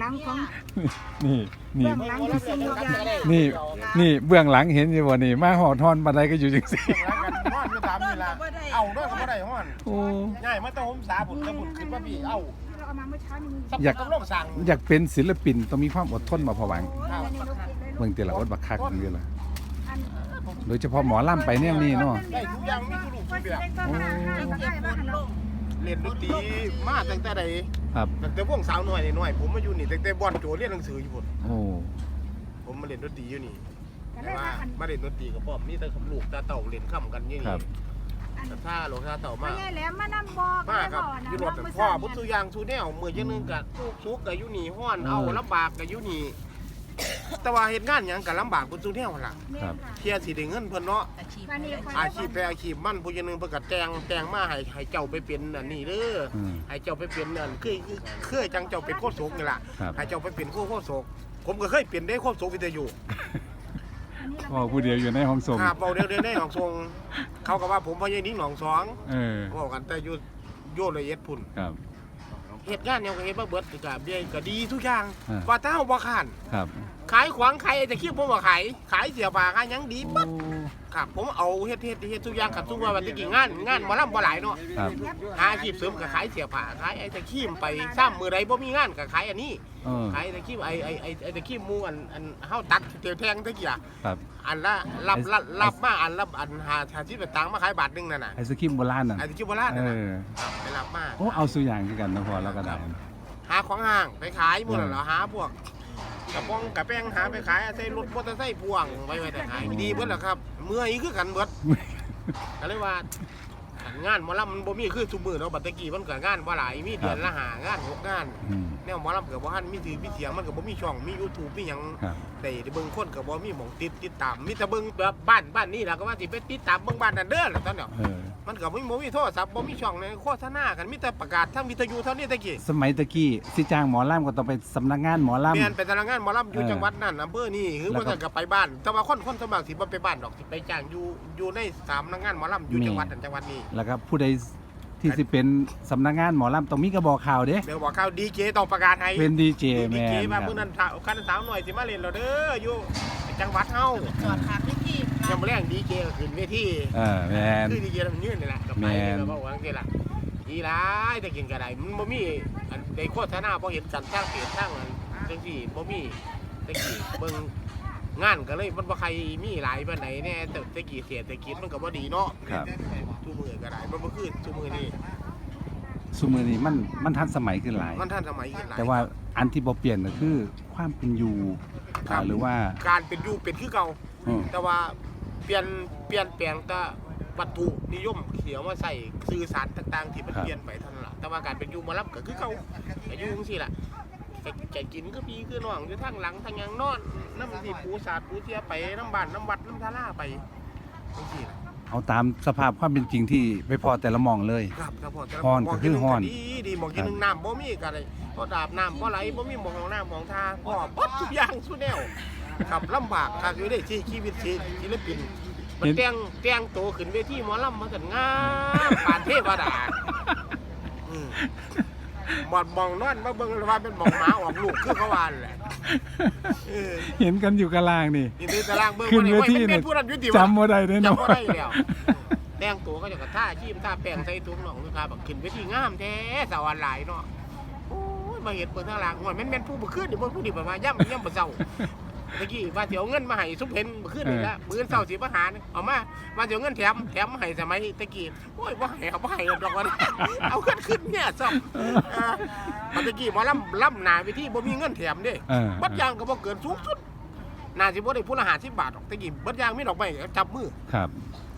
หลังของนี่นี่ เบื้องหลังที่สิ่งทุกอย่างนี่ นี่เบื้องหลังเห็นอยู่บ่นี่ มาหอทอนบันไดก็อยู่จังซี่ร้านกันฮ้อนก็ตามนี่ล่ะเอาด้วยก็บ่ได้ฮ้อนโอ้ง่ายมาแต่ผมสาบุญตะบุญขึ้นมาพี่เอ้าที่เราเอามาเมื่อเช้านี่สับอยากกับโลกสั่งอยากเป็นศิลปินต้องมีความอดทนมาพอหวังโอ้ยอันนี้ลูกติดเลยลูเบิ่งกแต่ละอดบักคักจังซี่ล่ะอันโดยเฉพาะหมอลำไปแนวนี้เนาะได้ทุกอย่างมีทุกลูกทุกแบบก็มาก็ได้บ้าง เนาะเรียนดนตรีมาตั้งแต่ใดครับ ตั้งแต่พวกสาวน้อยนี่น้อย ผมมาอยู่นี่ตั้งแต่บอนโจเรียนหนังสืออยู่พุ่นโอ้ ผมมาเรียนดนตรีอยู่นี่ก็แต่ได้ว่าว่าอันมาเรียนดนตรีกับพ่อมีแต่กับลูกตาเต่าเรียนค่ำกันอยู่ครันี่บ แต่ถ้าหลวงตาเต่าไม่มาใช่แหล้วมานำบอกมาครับนะอยู่รถแต่พ่อพุทธุยางสุแนวมือจังนึงกับทุกทุกข์กับอยู่นี่ห้อนเอาลำบากกับอยู่นี่ แต่ว่าเฮ็ดงานหยังกับลำบากพุทธุแนวหั่นล่ะครับ เที่ยสิได้เงินเพิ่นเนาะวันนี้คนอาชีพไปอาชีพมันผู้จังหนึงเพิ่นก็แต่งแต่งมาให้ให้เจ้าไปเป็นอันนี้เด้ออมให้เจ้าไปเป็นอันคือคือเคยจังเจ้าเป็นโคศกนี่ล่ะครับ ให้เจ้าไปเป็นโคโคศกผมก็เคยเป็นได้โคศกวิทยุพ่อผู้เดียวอยู่ในห้องส่งครับเอาเดี๋ยวเดี๋ยวได้หนองทรงเขาก็ว่าผมพ่อใหญ่นิ้งหนองสองเออบอกกันแต่อยู่โยละเอียดพุ่น ครับ เหตุงานเนี่ยก็เฮ็ดมาเบิดก็เบี้ยก็ดีทุกอย่างอ่า ว่าแต่เฮาบ่ค้านครับ ขายขวางขายแต่คิดผมว่าขายขายเสียบาขายหยังดีโอ้ปั๊บ ครับผมเอาเฮ็ดเฮ็ดเฮ็ดทุกอย่างกับทุกว่าวันที่กี่งานงานหมอลำบ่หลายเนาะครับ หาอาชีพเสริมก็ขายเสียผ้าขายไอ้ตะขี้มไปซ้ำมือใดบ่มีงานก็ขายอันนี้เออขายตะขี้มไอ้ไอ้ไอ้ไอ้ตะขี้มหมูอันอันเฮาตัดเตียวแทงตะกี้อะครับ อันละรับรับรับมาอันละอันหาหาที่ไปตังค์มาขายบาทหนึงนั่นน่ะไอศครีมโบราณน่ะไอ้ตะขี้โบราณเอนั่นน่ะอครับไปรับมา โอ้เอาสุอย่างคือกันนะพอแล้วก็ได้ หาของห้างไปขายหมดอืมแล้วหาพวก กระป๋องกระแป้งหาไปขายใส่รถมอเตอร์ไซค์พ่วงไว้ไว้แต่ขายดีเบิดแหละครับ เมื่อยคือกันเบิดก็เลยว่า งานหมอลำมันบ่มีคือซุมือเนาะบัดตะกี้มันก็งานบ่หลายมีเดือนละหางานหกงานอืม แนวหมอลำก็บ่ทันมีถือมีเสียงมันก็บ่มีช่องมี YouTube มีหยังครับได้ได้เบิ่งคนก็บ่มีหม่องติดติดตามมีแต่เบิ่งแบบบ้านบ้านนี้ล่ะก็ว่าสิไปติดตามเบิ่งบ้านนั่นเด้อล่ะตอนเนี้ยเออ มันก็บ่มีบ่มีโทรศัพท์บ่มีช่องในโฆษณากันมีแต่ประกาศทางวิทยุเท่านี้ตะกี้สมัยตะกี้สิจ้างหมอลำก็ต้องไปสำนักงานหมอลำแม่นไปตารางงานหมอลำอยู่เออจังหวัดนั่นอำเภอนี่คือแล้วว่าก็จะกลับไปบ้าน แต่ว่าคนคนสมัครสิบ่ไปบ้านดอกสิไปจ้างอยู่อยู่ในสามนักงานหมอลำอยู่แม่ จังหวัดนั้นจังหวัดนี้แล้วก็ผู้ใดที่สิเป็นสำนักงานหมอลำต้องมีกระบอกข่าวเด้เดี๋ยวบอกข่าวดีเจต้องประกาศให้ เป็นดีเจดีแมเจนคว่ารับมื้อนั้นสาวคันสาวหน่อยสิมาเล่นเราเด้ออยู่จังหวัดเฮาจอดขาพิธียังบ่แรงดีเจก็ขึ้นเวทีเออแมน คือดีเจมันยืนนี่แหละกับไปแม่นก็บอกว่าจังซี่ล่ะดีหลายแต่กินก็ได้มันบ่มีอันได้โฆษณาบ่เห็นกันทางเพจทางอันจังซี่บ่มีแต่กี้เบิ่งงานก็เลยมันบ่ใครมีหลายปานใดแน่แต่แตะกี้เศรษฐกิจมันก็บ่ดีเนาะครับทุมือก็ได้มันบ่คือทุมือนี่สุมือนี้มันมันทันสมัยขึ้นหลาย มันทันสมัยขึ้นหลายแต่ว่าอันที่บ่เปลี่ยนก็คือความเป็นอยู่ครับอ่าหรือว่าการเป็นอยู่เป็นคือเก่า อืมแต่ว่าเปลี่ยนเปลี่ยนแปลงแต่วัตถุนิยมเสียมาใส่สื่อสารต่าง ๆ ที่มันเปลี่ยนไปเท่านั้นล่ะแต่ว่าการเป็นอยู่หมารับก็คือเก่าก็อยู่จังซี่ล่ะจะจะกินก็พี่คือน้องอยู่ทางหลังทางหยังนอนน้ำที่ปูสาดปูเทียไปน้ำบ้านน้ำวัดน้ำทาราไปจังซี่ล่ะ เอาตามสภาพความเป็นจริงที่ไปพอแต่ละหมองเลย ครับครับพ่อแต่ละฮ้อนหม้ก็คือฮ้อน ดีดีหมองกินหนึงน้ำบ่มีก็เลยพอดาบน้ำบ่ไหลบ่มีหมองของน้ำหมองทาพ่อปัดทุกอย่างสุดแนวครับลำบากครับอยู่ได้ที่ชีวิตศิลปินมันแต่งแต่งโตวขึ้นเวทีหมอลำมันกันงามปานเทวดาอืม หมอดมองนอนมาเบิ่งว่าเป็นหมองหมาออกลูกคือเขาวานั่นแหละเออเห็นกันอยู่กลางนี่ นี่ในตารางเบิ่งขึ้นเวทีมัเนี่เป็ยนผู้นั้นยุติจำบ่ได้เด้อเนาะจำบ่ได้แล้วแต่งตัวก็จะกระท่าชีพท่าแป้งใส่ตุ้งน้องลูกค้าบอกขึ้นเวทีงามแท้สาวหลายเนาะโอ้ยมาเห็นเปิดทางหลังหวยแม่นแม่นผู้บ่ขึ้นนี่บ่ผู้นี่ประมาณย่ำย่ำบ่เศร้า ตะกี้ว่าสิเอาเงินมาให้ซุปเห็นบ่ขึ้นนี่ละมื้อเช้าสิมาหาเนี่ยเอามาว่าสิเอาเงินแถมแถมมาให้สมัยตะกี้โอ้ยบ่ให้เอาบ่ให้ดอกว่าเอาขึ้นขึ้นเนี่ยซ่อมเออบัดตะกี้หมอลำลำหน้าเวทีบ่มีเงินแถมเด้เออ บัดยางก็บ่เกินสูงสุดน่าสิบ่ได้ผู้ละ50บาทหรอกตะกี้บัดยางมีดอกไม้จับมือ ครับ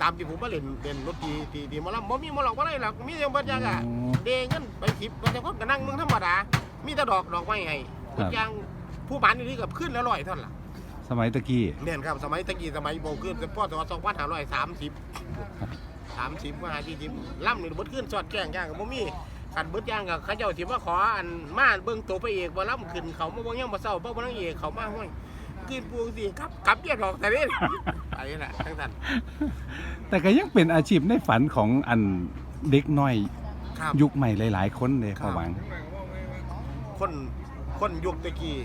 ตามที่ผมมาเล่นเล่นรถตีตีตีหมาลำบ่มีหมาหลอกบ่ได้หรอกมีแต่บัดยางอะอ๋อเดเงินไปสิบบัดยางคนก็นั่งมึงธรรมดา มีแต่ดอกดอกไม้ให้ครับ บัดยางผู้บ้านอยู่นี่ก็ขึ้นแล้วร้อยเท่านั้นล่ะ สมัยตะกี้แม่นครับสมัยตะกี้สมัยโบขึ้นแต่พศ2530 30มา40ล่ำนี่เบิดขึ้นสอดแกล้งย่างก็บ่มีคันเบิดย่างก็เขาเจ้าสิมาขออันมาเบิ่งตัวพระเอกบ่ล่ำขึ้นเขามาบ่ยังบ่เศร้าบ่บ่นางเอกเขามาห้วยขึ้นปูสิครับกลับเรียกดอกแต่เด้ไปนั่นแหละทั้งนั้นแต่ก็ยังเป็นอาชีพในฝันของอันเด็กน้อย ครับยุคใหม่หลาย ๆ คนเลยคพรัอบหวังคนคคนยุคตะกี้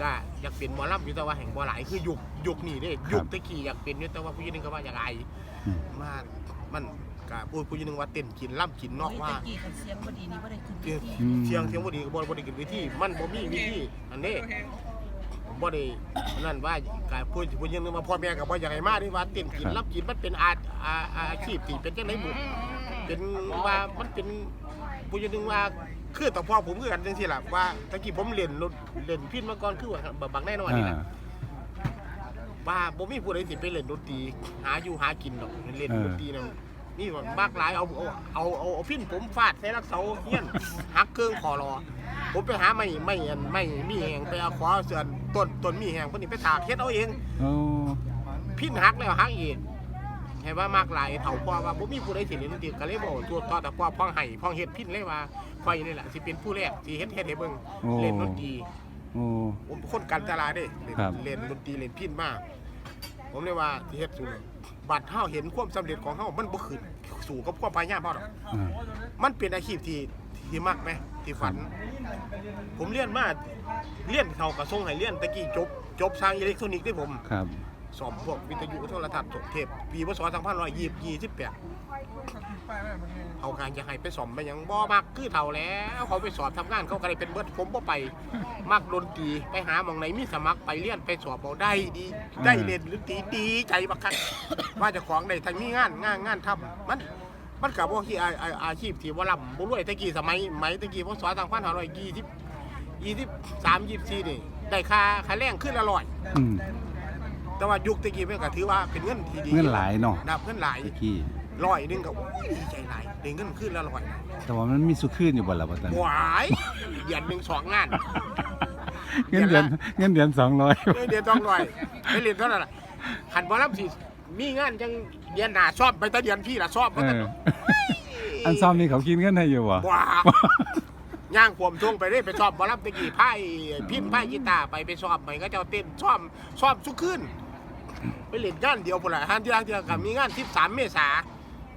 ก็อยากเป็นหมอลำอยู่แต่ว่าแห่งบ่หลายคือยุคยุคนี้เด้ยุคตะกี้อยากเป็นอยู่แต่ว่าผู้หญิงนึงก็ว่าอยากอายอืม มามันก็พูดผู้หญิงนึงว่าเต้นกินล่ำกินเนอกว่าตะกี้คันเสียงบ่ดีนี่บ่ได้ขึ้นเวเสียงทีอืม เสียงเสียงบ่ดีก็บ่บ่ได้กินวิธีมันบ่มีวิธีอันนี้บ่ได้นั่นว่าการพูดผู้หญิงนึงว่าพ่อแม่ก็บ่อยากให้มาที่ว่าเต้นกินล่ำกินมันเป็นอาอาอาอาชีพที่เป็นจังได๋บุเป็นว่ามันเป็นผู้หญิงนึงว่า คือต่อพ่อผมคือกันจังซี่ล่ะว่าตะกี้ผมเล่นรถเล่นพินมาก่อนคือว่าบักแน่นอนนี่อ่าล่ะว่าบ่มีผู้ใดสิไปเล่นดนตรีหาอยู่หากินหรอกเล่นเออดนตรีนั่นนี่ว่ามากหลายเอาเอาเอาเอาเอาพินผมฟาดใส่รักเสาเฮียนหักเครื่องคอรอผมไปหาไม่ไม่อันไม่มีแหงไปเอาขวาเสือนต้นต้นมีแหงพวกนี้ไปถากเฮ็ดเอาเองโอ้พินหักแล้วหักอีก ให้ว่ามากหลายเฒ่าพ่อว่าบ่มีผู้ใดสิเล่นดนตรีก็เลยบอกตัวต่อแต่พ่อพ่อให้พ่อเฮ็ดพินเลยว่าข่อยนี่แหละสิเป็นผู้แรกสิเฮ็ดเฮ็ดให้เบิ่งโอ้ เล่นดนตรีโอ้ ผมเป็นคนกันตลาดเด้เล่นครับ เล่นดนตรีเล่นพินมาก ผมเลยว่าที่เฮ็ดสู่บัดเฮาเห็นความสำเร็จของเฮามันบ่ขึ้นสู่กับความพยายามเฮาดอก อ่า มันเป็นอาชีพที่ที่มักไหมที่ฝัน ผมเรียนมาเรียนเขากระทรวงให้เรียนตะกี้จบ จบทางอิเล็กทรอนิกส์ได้ผม ครับ สอบพวกวิทยุโทรทัศน์จบเทปปีพศ2528เขาการจะให้ไปสอบไปหยังบ่มักคือเท่าแล้วเขาไปสอบทำงานเขาก็ได้เป็นเบิดผมบ่ไปมักดนตรีไปหาหมองไหนมีสมัครไปเรียนไปสอบเอาได้ดีได้เรียนดนตรีดีใจบักคักว่าเจะของได้ทั้งมีงานงานงานทำมันมันกับว่าที่อาอาอาชีพที่ว่าลำบุรวยตะกี้สมัยไหมตะกี้พศสองพันห้าร้อยยี่สิบยี่สิบสามยี่สิบสี่นี่ได้ค่าค่าแรงขึ้นละร้อยอืม แต่ว่ายุคตะกี้มันก็ถือว่าเป็นเงินที่ดีเงินหลายเนาะนับเงินหลายตะกี้ร้อยหนึงก็โอ้ยดีใจหลายได้เงินขึ้นละร้อยแต่ว่ามันมีสุขึ้นอยู่บ่ล่ะบัดนั้นหวายเดือนหนึ่งสองงาน เงินเดือนเงินเดือน200เออเดือนต้องร้อยไม่เรียนเท่านั้นล่ะขันบอลลัมสิมีงานจังเดือนหน้าชอบไปแต่เดือนพี่ละชอบเอมาแต่ออันซ่อมนี่เขาคิดเงินให้อยู่บ่ว้าย่างขวมช่วงไปได้ไปชอบบอลลัมตะกี้ไพ่พินไพ่กีตาร์ไปไปชอบไปก็เจ้าเต้นชอบชอบสุกขึ้น ไปเล่นงานเดียวพุ่นละฮันที่รักที่รักกับมีงานที่สามเมษา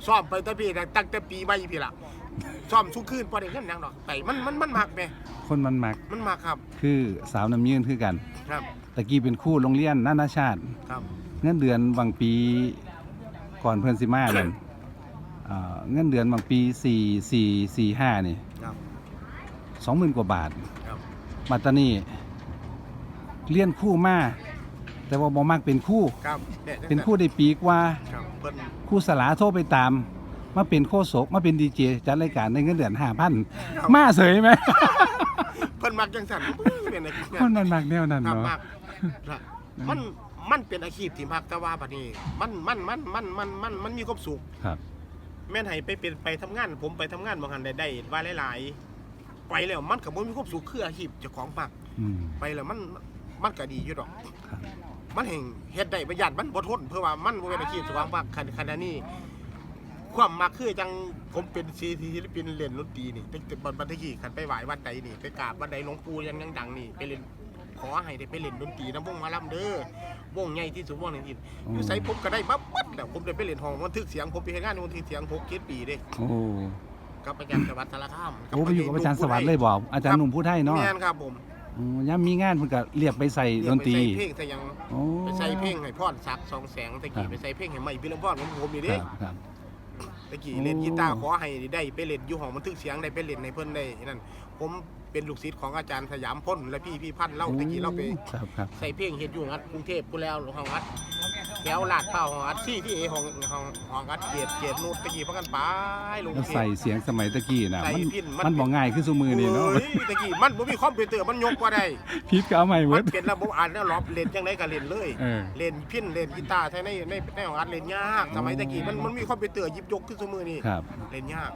ชอบไปแต่พี่ตั้งแต่ปีใหม่พี่ละชอบสุกขึ้นพอได้เงินหยังดอกไปมันมันมันมักไหมคนมันมักมันมักครับคือสาวน้ำยืนคือกันครับตะกี้เป็นครู่โรงเรียนนานาชาติ ครับเงินเดือนบางปีก่อนเพิ่นสิมานั่นเอ่อเงินเดือนบางปี4 4 4 5นี่ครับ 20,000กว่าบาทครับ มาตอนนี้เรียนครู่มา แต่ว่าบ่มักเป็นครู่ ครับยเป็นครู่ได้ปีกว่า ครับเพิ่นครู่สลาโทรไปตาม มาเป็นโคศกมาเป็นดีเจจัดรายการได้เงินเดือน5,000มาเสยไหม เพิ่นมักจังซั่นเป็นอาชีพคนมันมักแนวนั้นครับเนาะ มักครับมันมันเป็นอาชีพที่มักแต่ว่าบัดนี้ มันมันมันมันมันมันมันมีความสุข ครับ แม่นให้ไปเป็นไปทำงาน ผมไปทำงานบางหันได้ได้ว่าหลายๆ ไปแล้วมันก็บ่มีความสุขคืออาชีพเจ้าของมักอืม ไปแล้วมันมันก็ดีอยู่ดอก ครับ มันแห่งเฮ็ดได้ประหยัดมันบ่ทนเพื่อว่ามันบ่เป็นอาชีพเจ้าของมักขณะขณะนี้ ความมักคือจังผมเป็นศิลปินเล่นดนตรีนี่ตั้งแต่บัดบัดที่ขันไปไหว้วัดใดนี่ไปกราบวัดใดหลวงปู่ยังยังดังนี่ไปเล่นขอให้ได้ไปเล่นดนตรีน้ำวงหมาลํเด้อวงใหญ่ที่สุดวงหนึงที่อยู่ไสผมก็ได้มาปัดแล้วผมได้ไปเล่นห้องบันทึกเสียงผมไปเฮ็ดงานในบันทึกเสียง6 7ปีเด้โอ้กับอาจารย์สวัสดิ์สารคามโอ้ไปอยู่กับอาจารย์สวัสดิ์เลยบอกอาจารย์หนุ่มผู้ไทยเนาะแม่นครับผม โอ้ยามมีงานเพิ่นก็เรียกไปใส่ดนตรีไปใส่เพลงใส่หยังโอ้ไปใส่เพลงให้พรศักดิ์สองแสงตะกี้ไปใส่เพลงให้ใหม่พี่ลำพรของผมนี่คเด้รับครับ ตะกี้เล่นกีตาร์ขอให้ได้ไปเล่นอยู่ห้องบันทึกเสียงได้ไปเล่นในเพิ่นได้นั่นผมเป็นลูกศิษย์ของอาจารย์สยามพ้นและพี่พี่พันธ์เล่าตะกี้เราไป ครับครับ ใส่เพลงเฮ็ดอยู่งัดกรุงเทพกูแล้วห้องอัด แถวลาดเป้าห้องอัดซี่ที่เอห้องห้องห้องอัดเกียรติเกียรตินูดตะกี้พักกันไปลงแล้วเทใส่พเสียงสมัยตะกี้น่ะใส่มันพิณมัน มันบ่ง่ายคือซุมือนี่เนาะเอ้ยตะกี้มันบ่มีคอมพิวเตอร์มันยกบ่ได้พีทก็เอาใหม่เบิมัดนเป็นระบบอ่านแล้วล็อบเล่นจังไดก็เล่นเลย เออ เล่นพินเล่นกีตาร์ใช้ในในในห้องอัดเล่นยาก สมัยตะกี้มันมันมีคอมพิวเตอร์หยิบยกขึ้นซุมือนี่ครับ เล่นยาก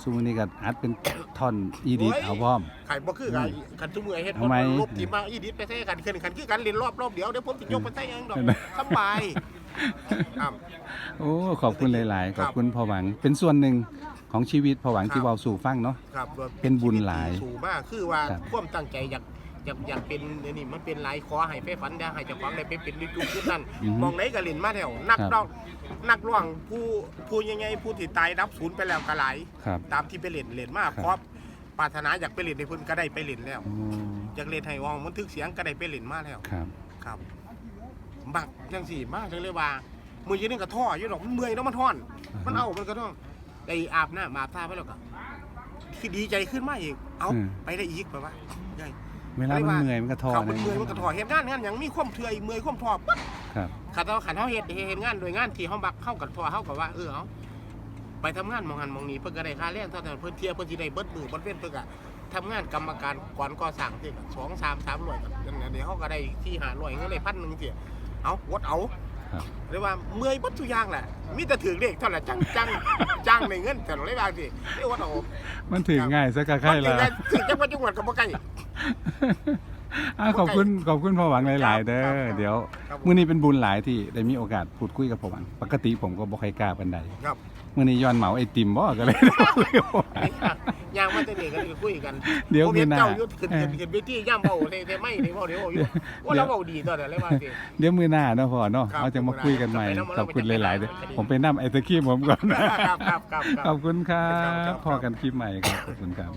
ซุมือนี้ก็อัดเป็นท่อนอีดิทโอ้ย Dạ. เอาพร้อมไข่บ่คือกันคันซุมือเฮ็ดทำไมลบทีมาอีดิทไปใส่กันขึ้นคันคือกันเล่นรอบรอบเดียวเดี๋ยวผมสิยกไปใส่เองดอกเออสบายครับโอ้ขอบคุณหลายๆคขรับอบคุณพ่อหวังเป็นส่วนหนึ่งของชีวิตพ่อหวังครับที่เว้าสู่ฟังเนาะครับว่าเป็นบุญหลายชีวิตที่สูงมากคือว่าครับความตั้งใจอยาก อยากอยากเป็นเดี๋ยวนี่มันเป็นหลายขอให้ไปฝันได้ให้เจ้าของได้ไปเป็นฤดูขึ้นนั่นอือฮึมองไหนก็เล่นมาแถวนักครับ ร้องนักร้องผู้ผู้ยังไงผู้ที่ตายรับศูนย์ไปแล้วก็หลาย ครับ ตามที่ไปเล่นเล่นมาครับ เพราะปรารถนาอยากไปเล่นในเพิ่นก็ได้ไปเล่นแล้วโอ้อยากเล่นให้วองมันทึกเสียงก็ได้ไปเล่นมาแล้ว ครับ ครับบักจังสี่มาจังเลยว่ามือยืนนี่ก็ท่ออยู่ดอกมันเมื่อยแล้วมันท่อนมันเอามันก็ต้องไออาบน้ำอาบท่าไปแล้วก็คือดีใจขึ้นมาอีกเอาอืม ไปได้อีกแบบว่าใหญ่ เวลามันเมื่อยมันก็ทอครับนะมันเมื่อยมันก็ท่อเห็นงานงานอย่างมีความเทื่อยเมื่อยความท่อปั๊บครับขันเอาขันเฮาเฮ็ดเห็นงานโดยงานที่เฮาบักเข้ากับท่อเฮากับว่าเออเอาไปทำงานมองหันมองนี้เพิ่นก็ได้ค่าแรงเท่านั้นเพิ่นเที่ยวเพิ่นสิได้เบิดมือเบิดเว้นเพิ่นก็ทำงานกรรมการก่อนก่อสร้างที่สองสามสามร้อยกันเดี๋ยวเฮาก็ได้ที่หาร้อยเงินได้พันหนึงเสียเอาวดเอาครับเรียกว่าเมื่อยบัดทุกอย่างแหละมีแต่ถือเลขเท่านั้นจังจังจังในเงินแต่เราเลยบางทีเรียกว่าโอ้มันถึงง่ายสักกะไข่มันถึละงได้ถึงจังหวัดจังหวัดกับบ่ใกล้ อะขอบคุณขอบคุณพ่อหวังหลายๆเด้อครับเดี๋ยวครับผมมื้อนี้เป็นบุญหลายที่ได้มีโอกาสพูดคุยกับพ่อหวัง ปกติผมก็บ่ค่อยกล้าปานใดครับ มื้อนี้ย้อนเหมาไอติมบ่ก็เลยคุยกับพ่อหวังย่างมาแต่นี่ก็เลยคุยกันเดี๋ยวผมเห็นมีหน้าเจ้าอยู่ขึ้นขึ้นขึ้นไปที่ย่ำเบาเลยแต่ไม่ได้เบาเดี๋ยวเบาอยู่ว่าเราเบาดีตอนนั้นเลยว่าสิ เดี๋ยวมื้อหน้าเนาะพ่อเนาะครับเราจะมาคุยกันใหม่มื้อหน้าขอบคุณหลายๆเด้อครับ ผมไปนํไอศครีมผมก่อนครับครับครับขอบคุณครัครับครับบพอกันคลิปใหม่ครับขอบคุณครับ